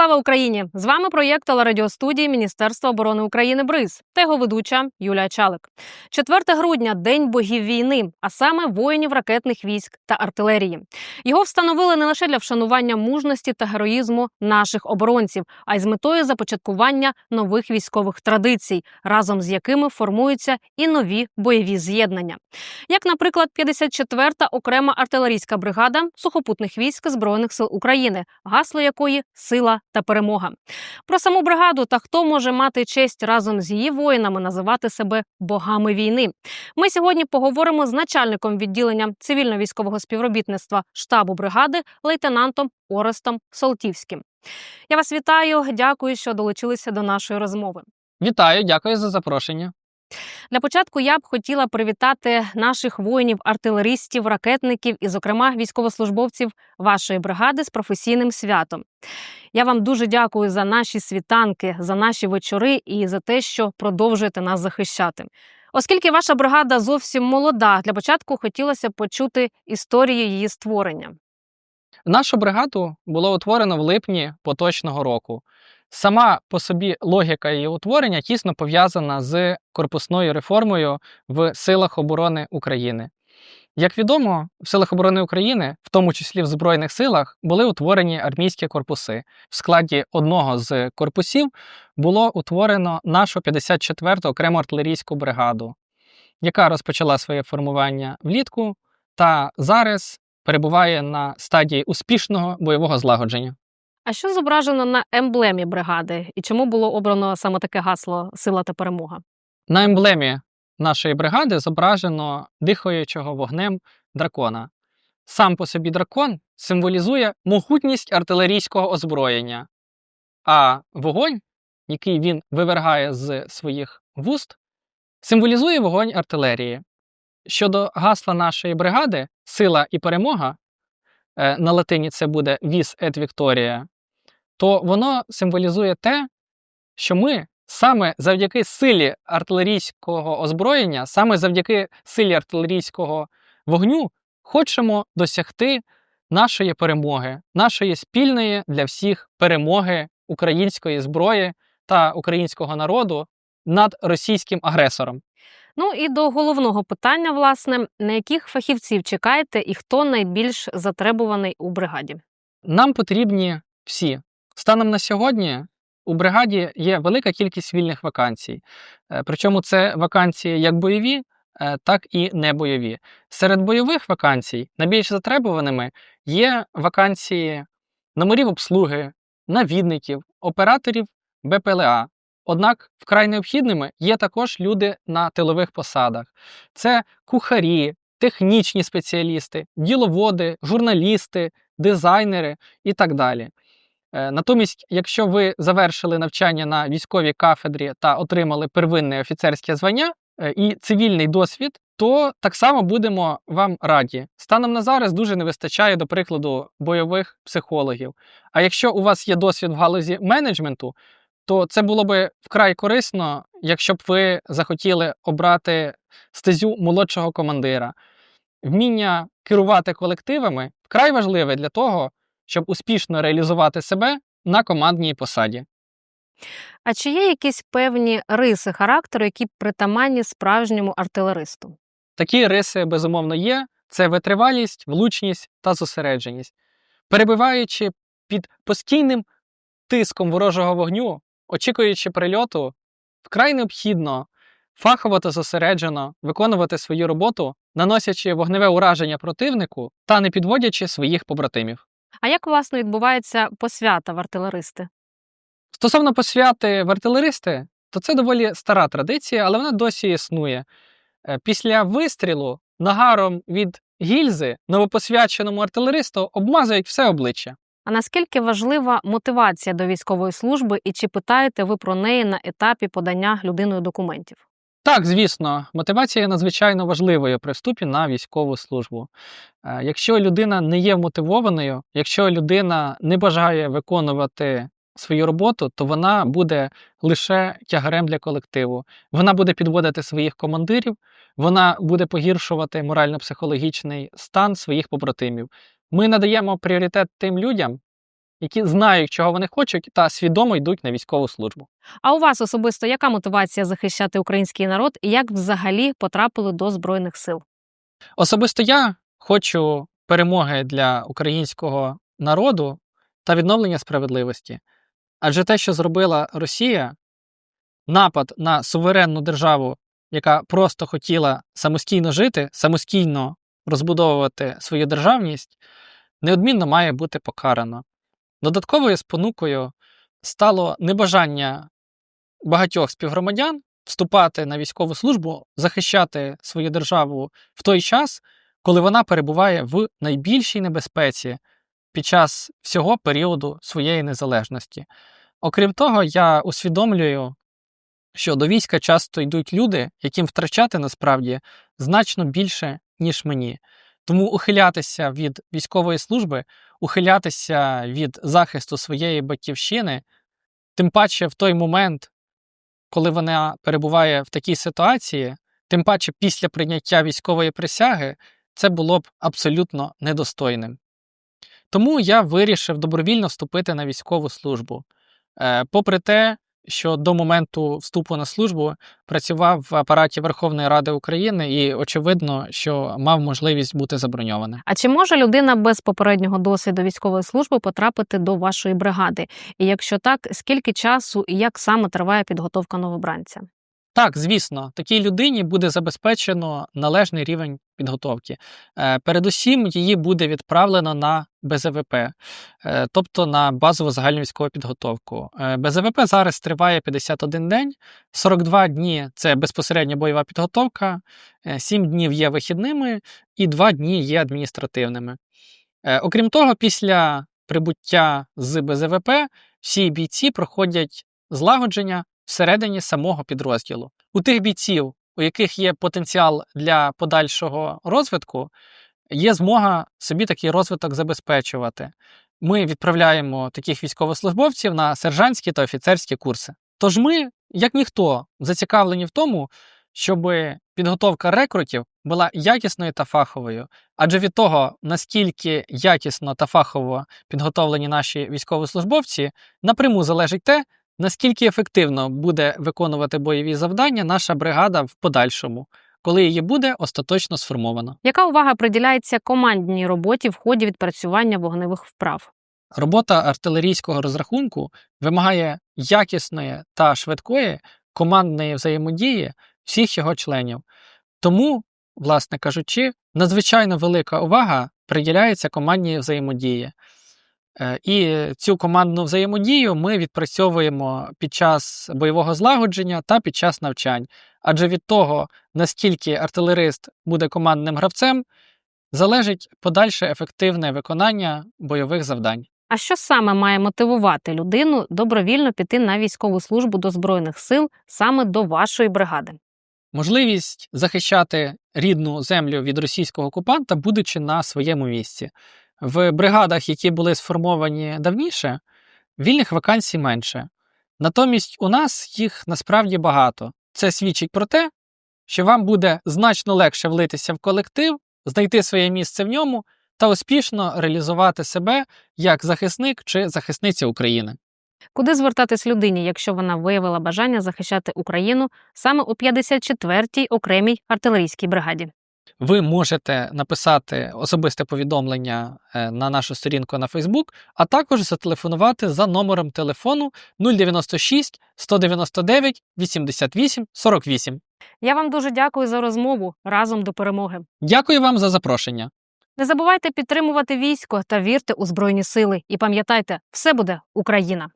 Слава Україні! З вами проєкт телерадіостудії Міністерства оборони України БРИЗ та його ведуча Юлія Чалик. 4 грудня день богів війни, а саме воїнів ракетних військ та артилерії. Його встановили не лише для вшанування мужності та героїзму наших оборонців, а й з метою започаткування нових військових традицій, разом з якими формуються і нові бойові з'єднання. Як, наприклад, 54-та окрема артилерійська бригада сухопутних військ збройних сил України, гасло якої сила та перемога. Про саму бригаду та хто може мати честь разом з її воїнами називати себе богами війни. Ми сьогодні поговоримо з начальником відділення цивільно-військового співробітництва штабу бригади лейтенантом Орестом Солтівським. Я вас вітаю. Дякую, що долучилися до нашої розмови. Вітаю, дякую за запрошення. Для початку я б хотіла привітати наших воїнів, артилеристів, ракетників і, зокрема, військовослужбовців вашої бригади з професійним святом. Я вам дуже дякую за наші світанки, за наші вечори і за те, що продовжуєте нас захищати. Оскільки ваша бригада зовсім молода, для початку хотілося б почути історію її створення. Нашу бригаду було утворено в липні поточного року. Сама по собі логіка її утворення тісно пов'язана з корпусною реформою в силах оборони України. Як відомо, в силах оборони України, в тому числі в Збройних силах, були утворені армійські корпуси. В складі одного з корпусів було утворено нашу 54-ту окрему артилерійську бригаду, яка розпочала своє формування влітку та зараз перебуває на стадії успішного бойового злагодження. А що зображено на емблемі бригади і чому було обрано саме таке гасло Сила та перемога? На емблемі нашої бригади зображено дихаючого вогнем дракона. Сам по собі дракон символізує могутність артилерійського озброєння, а вогонь, який він вивергає з своїх вуст, символізує вогонь артилерії. Щодо гасла нашої бригади, сила і перемога, на латині це буде Vis et Victoria, то воно символізує те, що ми саме завдяки силі артилерійського озброєння, саме завдяки силі артилерійського вогню, хочемо досягти нашої перемоги, нашої спільної для всіх перемоги української зброї та українського народу над російським агресором. Ну і до головного питання, власне, на яких фахівців чекаєте і хто найбільш затребуваний у бригаді? Нам потрібні всі. Станом на сьогодні у бригаді є велика кількість вільних вакансій. Е, Причому це вакансії як бойові, е, так і небойові. Серед бойових вакансій найбільш затребуваними є вакансії номерів обслуги, навідників, операторів БПЛА. Однак вкрай необхідними є також люди на тилових посадах. Це кухарі, технічні спеціалісти, діловоди, журналісти, дизайнери і так далі. Е, Натомість, якщо ви завершили навчання на військовій кафедрі та отримали первинне офіцерське звання е, і цивільний досвід, то так само будемо вам раді. Станом на зараз дуже не вистачає, до прикладу, бойових психологів. А якщо у вас є досвід в галузі менеджменту, то це було би вкрай корисно, якщо б ви захотіли обрати стезю молодшого командира. Вміння керувати колективами вкрай важливе для того, щоб успішно реалізувати себе на командній посаді. А чи є якісь певні риси характеру, які притаманні справжньому артилеристу? Такі риси, безумовно, є: це витривалість, влучність та зосередженість. Перебуваючи під постійним тиском ворожого вогню, очікуючи прильоту, вкрай необхідно фахово та зосереджено виконувати свою роботу, наносячи вогневе ураження противнику та не підводячи своїх побратимів. А як власне відбувається посвята в артилеристи? Стосовно посвяти в артилеристи, то це доволі стара традиція, але вона досі існує. Е, Після вистрілу нагаром від гільзи новопосвяченому артилеристу обмазують все обличчя. Наскільки важлива мотивація до військової служби, і чи питаєте ви про неї на етапі подання людиною документів? Так, звісно, мотивація є надзвичайно важливою при вступі на військову службу. Е, Якщо людина не є мотивованою, якщо людина не бажає виконувати свою роботу, то вона буде лише тягарем для колективу. Вона буде підводити своїх командирів, вона буде погіршувати морально-психологічний стан своїх побратимів. Ми надаємо пріоритет тим людям, які знають, чого вони хочуть, та свідомо йдуть на військову службу. А у вас особисто яка мотивація захищати український народ і як взагалі потрапили до збройних сил? Особисто я хочу перемоги для українського народу та відновлення справедливості. Адже те, що зробила Росія, напад на суверенну державу, яка просто хотіла самостійно жити, самостійно розбудовувати свою державність, неодмінно має бути покарано. Додатковою спонукою стало небажання багатьох співгромадян вступати на військову службу, захищати свою державу в той час, коли вона перебуває в найбільшій небезпеці під час всього періоду своєї незалежності. Окрім того, я усвідомлюю, що до війська часто йдуть люди, яким втрачати насправді значно більше, ніж мені. Тому ухилятися від військової служби, ухилятися від захисту своєї батьківщини, тим паче в той момент, коли вона перебуває в такій ситуації, тим паче після прийняття військової присяги, це було б абсолютно недостойним. Тому я вирішив добровільно вступити на військову службу. Е, Попри те, що до моменту вступу на службу працював в апараті Верховної Ради України і, очевидно, що мав можливість бути заброньованим. А чи може людина без попереднього досвіду військової служби потрапити до вашої бригади? І якщо так, скільки часу і як саме триває підготовка новобранця? Так, звісно, такій людині буде забезпечено належний рівень підготовки. Е, Передусім, її буде відправлено на БЗВП, е, тобто на базову загальну військову підготовку. Е, БЗВП зараз триває 51 день, 42 дні це безпосередньо бойова підготовка, 7 днів є вихідними і 2 дні є адміністративними. Окрім того, після прибуття з БЗВП всі бійці проходять злагодження всередині самого підрозділу. У тих бійців, у яких є потенціал для подальшого розвитку, є змога собі такий розвиток забезпечувати. Ми відправляємо таких військовослужбовців на сержантські та офіцерські курси. Тож ми, як ніхто, зацікавлені в тому, щоб підготовка рекрутів була якісною та фаховою. Адже від того, наскільки якісно та фахово підготовлені наші військовослужбовці, напряму залежить те, наскільки ефективно буде виконувати бойові завдання наша бригада в подальшому, коли її буде остаточно сформовано. Яка увага приділяється командній роботі в ході відпрацювання вогневих вправ? Робота артилерійського розрахунку вимагає якісної та швидкої командної взаємодії всіх його членів. Тому, власне кажучи, надзвичайно велика увага приділяється командній взаємодії. Е, І цю командну взаємодію ми відпрацьовуємо під час бойового злагодження та під час навчань. Адже від того, наскільки артилерист буде командним гравцем, залежить подальше ефективне виконання бойових завдань. А що саме має мотивувати людину добровільно піти на військову службу до збройних сил саме до вашої бригади? Можливість захищати рідну землю від російського окупанта, будучи на своєму місці. В бригадах, які були сформовані давніше, вільних вакансій менше. Натомість у нас їх насправді багато. Це свідчить про те, що вам буде значно легше влитися в колектив, знайти своє місце в ньому та успішно реалізувати себе як захисник чи захисниця України. Куди звертатись людині, якщо вона виявила бажання захищати Україну саме у 54-й окремій артилерійській бригаді? Ви можете написати особисте повідомлення е, на нашу сторінку на Facebook, а також зателефонувати за номером телефону 096 199 88 48. Я вам дуже дякую за розмову разом до перемоги. Дякую вам за запрошення. Не забувайте підтримувати військо та вірте у збройні сили. І пам'ятайте, все буде Україна.